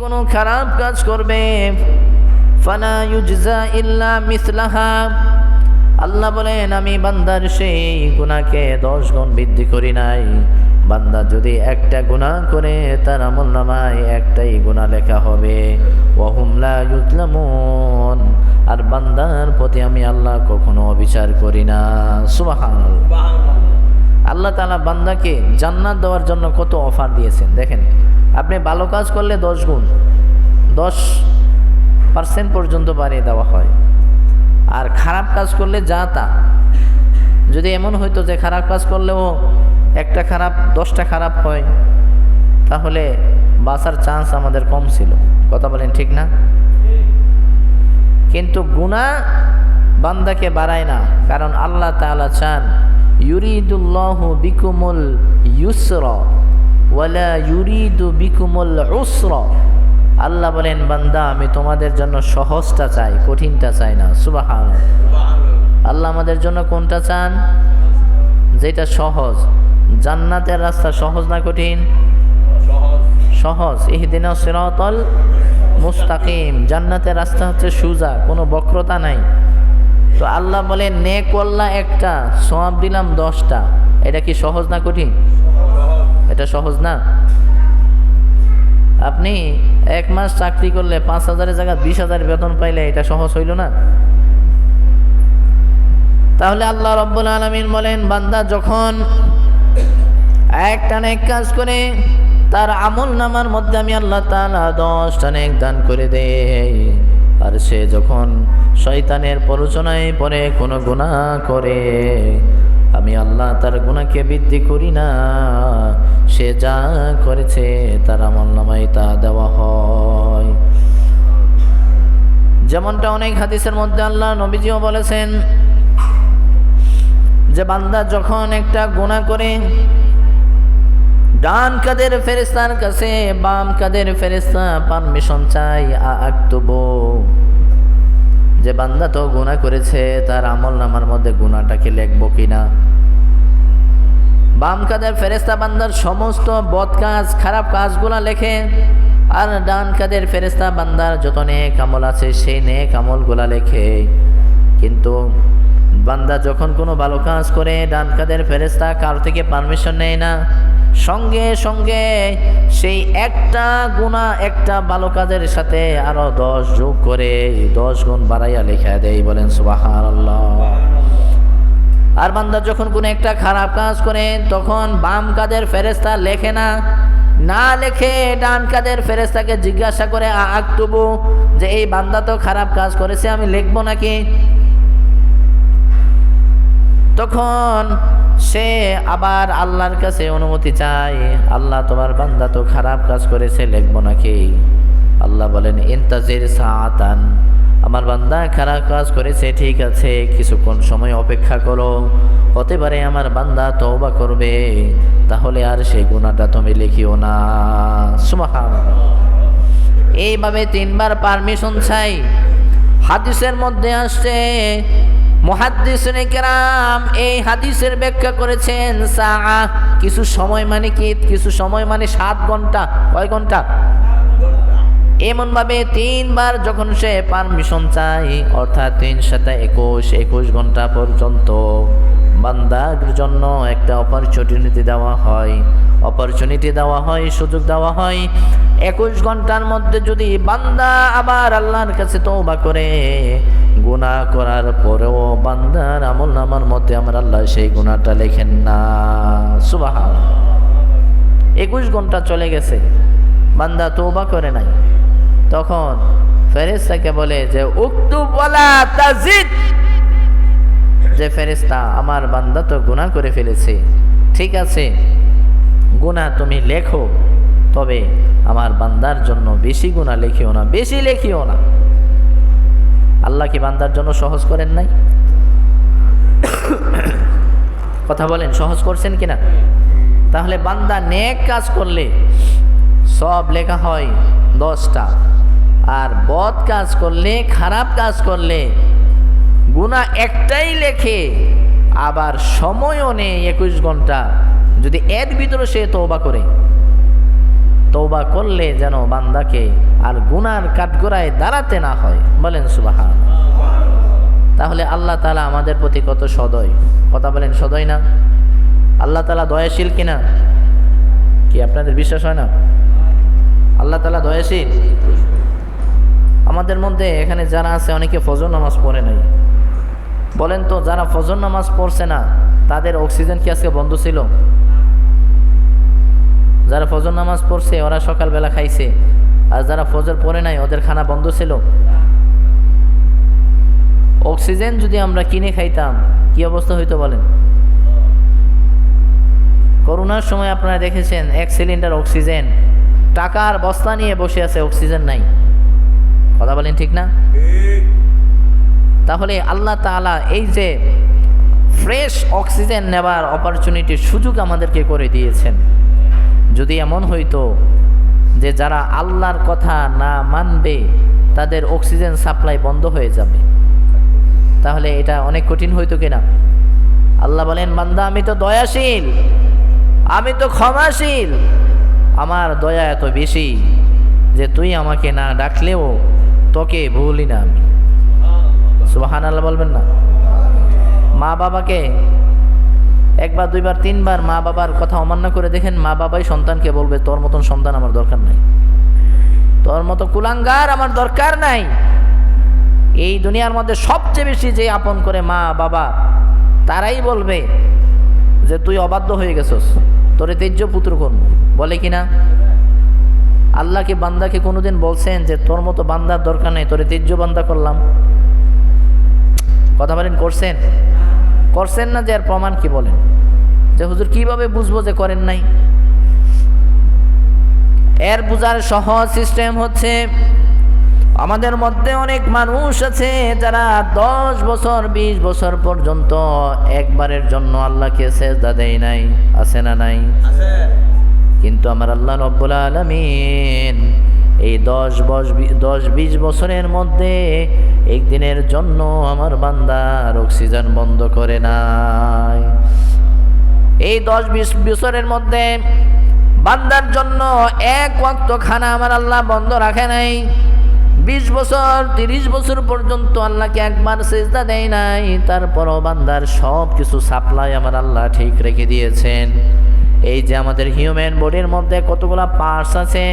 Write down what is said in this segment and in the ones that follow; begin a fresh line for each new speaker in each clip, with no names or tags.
কোনো খারাপ কাজ করবে। ফালা ইউজজা ইল্লা মিসলাহা। আল্লাহ বলেন আমি বান্দার সেই গুণাকে দশ গুণ বৃদ্ধি করি নাই। বান্দা যদি একটা গুনাহ করে তার আমল নামায় একটাই গুনাহ লেখা হবে। ওহুমলা আর বান্দার প্রতি আমি আল্লাহ কখনো অবিচার করি না। সুবহানাল্লাহ। আল্লাহ তালা বান্দাকে জান্নাত দেওয়ার জন্য কত অফার দিয়েছেন দেখেন। আপনি ভালো কাজ করলে দশ গুণ, দশ পার্সেন্ট পর্যন্ত বাড়িয়ে দেওয়া হয়। আর খারাপ কাজ করলে যা তা। যদি এমন হইতো যে খারাপ কাজ করলেও একটা খারাপ, দশটা খারাপ হয়, তাহলে বাঁচার চান্স আমাদের কম ছিল। কথা বলেন ঠিক না? কিন্তু গুণা বান্দাকে বাড়ায় না, কারণ আল্লাহ তাআলা চান, ইউরিদুল্লাহু বিকুমুল ইউসর। ওয়ালা ইউরিদু বিকুমুল উসর। আল্লাহ বলেন, বান্দা, আমি তোমাদের জন্য সহজটা চাই, কঠিনটা চাই না। সুবাহান আল্লাহ আমাদের জন্য কোনটা চান? যেটা সহজ। জান্নাতের রাস্তা সহজ না কঠিন? সহজ। ইহদিনা সিরাতাল মুস্তাকিম। জান্নাতের রাস্তা হচ্ছে সুজা, কোনো বক্রতা নাই। তো আল্লাহ বলে নে একটা, সওয়াব দিলাম দশটা। এটা কি সহজ না কঠিন? এটা সহজ না। আপনি এক মাস চাকরি করলে পাঁচ হাজারের জায়গায় বিশ হাজার বেতন পাইলে এটা সহজ হইল না। তাহলে আল্লাহ রব্বুল আলমিন বলেন, বান্দা যখন একটা নেক কাজ করে, তার আমল নামার মধ্যে আমি আল্লাহ তালা দশটা নেক দান করে দেই। আর সে যখন শয়তানের প্ররোচনায় পরে কোনো গুনাহ করে আল্লাহ তার গুণাকে বৃদ্ধি করি না। সে যা করেছে তার আমল তা দেওয়া হয়। যেমনটা অনেক হাদিসের মধ্যে আল্লাহ নবীজিও বলেছেন যে, বান্দা যখন একটা গুণা করে, ডান কাদের ফেরেস্তার কাছে বাম কাদের ফেরেস্তা পারমিশন চাই আক্তবো। যে, বান্দা তো গুণা করেছে, তার আমল নামার মধ্যে গুণাটাকে লেখবো কিনা? বাম কাদের ফেরেস্তা বান্দার সমস্ত বদ কাজ, খারাপ কাজগুলা লেখে, আর ডান কাদের ফেরেস্তা বান্দার যত নেক আমল আছে, সেই নেক আমলগুলা লেখে। কিন্তু বান্দা যখন কোনো ভালো কাজ করে, ডান কাদের ফেরেস্তা কার থেকে পারমিশন নেয় না। সঙ্গে সঙ্গে সেই একটা গুণা একটা ভালো কাজের সাথে আরও দশ যোগ করে, দশ গুণ বাড়াইয়া লেখা দেয় বলেন সুবাহার আল্লাহ আর বান্দা যখন কোনো একটা খারাপ কাজ করে, তখন বাম কাদের ফেরেস্তা লেখে না? না লেখে ডান কাদের ফেরেস্তাকে জিজ্ঞাসা করে আক্তবু, যে এই বান্দা তো খারাপ কাজ করেছে, আমি লিখব নাকি? তখন সে আবার আল্লাহর কাছে অনুমতি চায়, আল্লাহ, তোমার বান্দা তো খারাপ কাজ করেছে, লিখব নাকি? আল্লাহ বলেন, ইন্তাজির সাতান আমার বান্দা খারাপ কাজ করেছে, ঠিক আছে, কিছুক্ষণ সময় অপেক্ষা করো। হতে পারে আমার বান্দা তওবা করবে, তাহলে আর সেই গুণাটা তুমি লিখিও না। সুমাহান এইভাবে তিনবার পারমিশন চাই। হাদিসের মধ্যে আসছে কেরাম এই হাদিসের ব্যাখ্যা করেছেন কিছু সময় মানে কি? কিছু সময় মানে সাত ঘণ্টা, কয় ঘণ্টা? এমনভাবে তিনবার যখন সে পারমিশন চায়, অর্থাৎ তিন সাথে একুশ একুশ ঘণ্টা পর্যন্ত বান্দার জন্য একটা অপরচুনিটি দেওয়া হয়। অপরচুনিটি দেওয়া হয়, সুযোগ দেওয়া হয়। একুশ ঘণ্টার মধ্যে যদি বান্দা আবার আল্লাহর কাছে তৌবা করে, গুনাহ করার পরেও বান্দার আমল নামার মধ্যে আমার আল্লাহ সেই গুণাটা লেখেন না। সুবাহ একুশ ঘণ্টা চলে গেছে। বান্দা তৌবা করে নাই। তখন ফেরেস্তাকে বলে যে, উক্তু বলা তাজিদ। যে ফেরেস্তা আমার বান্দা তো গুনাহ করে ফেলেছে। ঠিক আছে, গুনাহ তুমি লেখো, তবে আমার বান্দার জন্য বেশি গুনাহ লেখিও না, বেশি লেখিও না। আল্লাহ কি বান্দার জন্য সহজ করেন নাই? কথা বলেন, সহজ করছেন কিনা? তাহলে বান্দা নেক কাজ করলে সব লেখা হয় দশটা। আর বদ কাজ করলে, খারাপ কাজ করলে গুণা একটাই লেখে, আবার সময়ও নেই একুশ ঘণ্টা। যদি এর ভিতরে সে তৌবা করে তৌবা করলে যেন বান্দাকে আর গুনার কাঠগোড়ায় দাঁড়াতে না হয়। বলেন সুবাহান তাহলে আল্লাহ তালা আমাদের প্রতি কত সদয়। কথা বলেন সদয় না? আল্লাহ তালা দয়াশীল কিনা? কি আপনাদের বিশ্বাস হয় না? আল্লাহ তালা দয়াশীল? আমাদের মধ্যে এখানে যারা আছে অনেকে ফজর নামাজ পড়ে নাই। বলেন তো, যারা ফজর নামাজ পড়ছে না, তাদের অক্সিজেন কি আজকে বন্ধ ছিল? যারা ফজর নামাজ পড়ছে, ওরা সকালবেলা খাইছে। আর যারা ফজর পড়ে নাই, ওদের খানা বন্ধ ছিল? অক্সিজেন যদি আমরা কিনে খাইতাম, কি অবস্থা হইতো বলেন? করোনার সময় আপনারা দেখেছেন, এক সিলিন্ডার অক্সিজেন টাকার বস্তা নিয়ে বসে আছে অক্সিজেন নাই। কথা বলেন ঠিক না? তাহলে আল্লাহ তাআলা এই যে ফ্রেশ অক্সিজেন নেবার অপরচুনিটির সুযোগ আমাদেরকে করে দিয়েছেন। যদি এমন হইতো যে যারা আল্লাহর কথা না মানবে, তাদের অক্সিজেন সাপ্লাই বন্ধ হয়ে যাবে। তাহলে এটা অনেক কঠিন হইতো কিনা? আল্লাহ বলেন, বান্দা, আমি তো দয়াশীল, আমি তো ক্ষমাশীল। আমার দয়া এত বেশি যে তুই আমাকে না ডাকলেও তোকে ভুলি না আমি। সুবাহান আল্লাহ বলবেন না। মা বাবাকে একবার, দুইবার, তিনবার মা বাবার কথা অমান্য করে দেখেন মা বাবাই সন্তানকে বলবে, তোর মতন সন্তান আমার দরকার নাই। তোর মতো কুলাঙ্গার আমার দরকার নাই। এই দুনিয়ার মধ্যে সবচেয়ে বেশি যে আপন করে মা বাবা, তারাই বলবে যে, তুই অবাধ্য হয়ে গেছস। তোরে তেজ্য পুত্র কোন বলে কি না আল্লাহকে বান্দাকে কোনোদিন বলছেন যে তোর মতো বান্দার দরকার নেই, তোরে তেজ্য বান্দা করলাম। কথা বলেন, করছেন? করছেন না যে আর প্রমাণ কি বলেন? যে হুজুর কীভাবে বুঝব যে করেন নাই? এর বুঝার সহজ সিস্টেম হচ্ছে, আমাদের মধ্যে অনেক মানুষ আছে যারা দশ বছর, বিশ বছর পর্যন্ত একবারের জন্য আল্লাহকে সেজদা দেয় নাই, আছে না নাই? কিন্তু আমার আল্লাহ রব্বুল আলমিন এই দশ বস দশ বিশ বছরের মধ্যে একদিনের জন্য আমার বান্দার অক্সিজেন বন্ধ করে নাই। এই দশ বিশ বছরের মধ্যে বান্দার জন্য এক ওয়াক্ত খানা আমার আল্লাহ বন্ধ রাখে নাই। বিশ বছর, তিরিশ বছর পর্যন্ত আল্লাহকে একবার সেজদা দেয় নাই। তারপরও বান্দার সব কিছু সাপ্লাই আমার আল্লাহ ঠিক রেখে দিয়েছেন। এই যে আমাদের হিউম্যান বডির মধ্যে কতগুলা পার্টস আছে,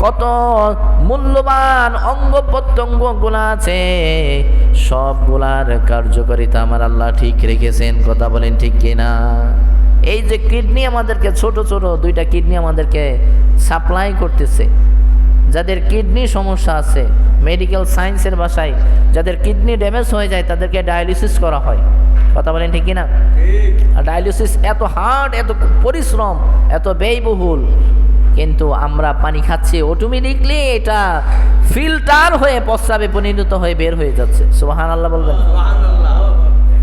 কত মূল্যবান অঙ্গ প্রত্যঙ্গগুলো আছে, সবগুলার কার্যকারিতা আমার আল্লাহ ঠিক রেখেছেন, কথা বলেন ঠিক কিনা? এই যে কিডনি আমাদেরকে, ছোট ছোট দুইটা কিডনি আমাদেরকে সাপ্লাই করতেছে, যাদের কিডনি সমস্যা আছে মেডিকেল সায়েন্সের ভাষায় যাদের কিডনি ড্যামেজ হয়ে যায় তাদেরকে ডায়ালিসিস করা হয়। কথা বলেন ঠিক কিনা? আর ডায়ালিসিস এত হার্ড এত পরিশ্রম এত ব্যয়বহুল। কিন্তু আমরা পানি খাচ্ছি অটোমেটিকলি এটা ফিল্টার হয়ে প্রস্রাবে পরিণত হয়ে বের হয়ে যাচ্ছে। সুবাহান আল্লাহ বলবেন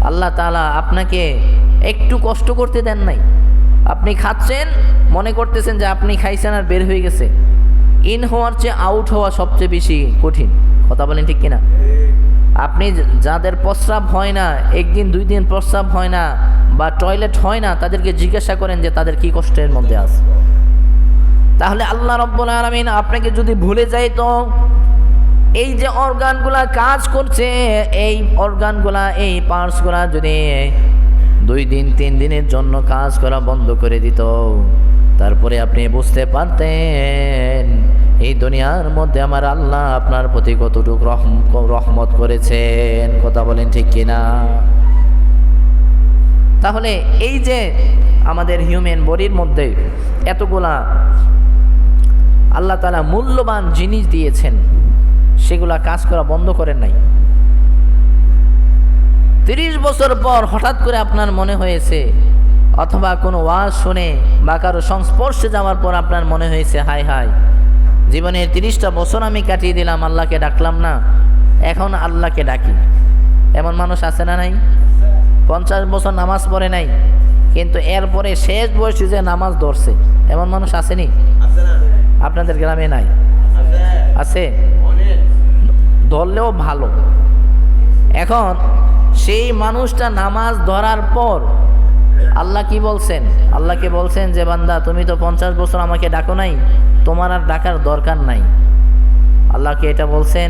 আল্লাহ তালা আপনাকে একটু কষ্ট করতে দেন নাই। আপনি খাচ্ছেন মনে করতেছেন যে আপনি খাইছেন আর বের হয়ে গেছে। ইন হওয়ার চেয়ে আউট হওয়া সবচেয়ে বেশি কঠিন। কথা বলেন ঠিক কিনা? আপনি যাদের প্রস্রাব হয় না, একদিন, দুই দিন প্রস্রাব হয় না বা টয়লেট হয় না, তাদেরকে জিজ্ঞাসা করেন যে তাদের কি কষ্টের মধ্যে আছে। তাহলে আল্লাহ রব্বুল আলমিন আপনাকে যদি ভুলে যায় তো এই যে অর্গানগুলা কাজ করছে, এই অর্গানগুলা, এই পার্টসগুলা যদি দুই দিন, তিন দিনের জন্য কাজ করা বন্ধ করে দিত তারপরে আপনি বুঝতে পারতেন, এই দুনিয়ার মধ্যে আমার আল্লাহ আপনার প্রতি কতটুকু রহম, রহমত করেছেন, কথা বলেন ঠিক কিনা? তাহলে এই যে আমাদের হিউম্যান বডির মধ্যে এতগুলা আল্লাহ তালা মূল্যবান জিনিস দিয়েছেন, সেগুলা কাজ করা বন্ধ করেন নাই। তিরিশ বছর পর হঠাৎ করে আপনার মনে হয়েছে অথবা কোনো ওয়াজ শুনে বা কারও সংস্পর্শে যাওয়ার পর আপনার মনে হয়েছে হাই হাই জীবনের তিরিশটা বছর আমি কাটিয়ে দিলাম আল্লাহকে ডাকলাম না এখন আল্লাহকে ডাকি। এমন মানুষ আছে না নাই? পঞ্চাশ বছর নামাজ পড়ে নাই কিন্তু এরপরে শেষ বয়সে যে নামাজ ধরছে এমন মানুষ আসেনি আপনাদের গ্রামে নাই? আছে। ধরলেও ভালো। এখন সেই মানুষটা নামাজ ধরার পর আল্লাহ কি বলছেন? আল্লাহকে বলছেন যে, বান্দা, তুমি তো পঞ্চাশ বছর আমাকে ডাকো নাই, তোমার আর ডাকার দরকার নাই। আল্লাহকে এটা বলছেন?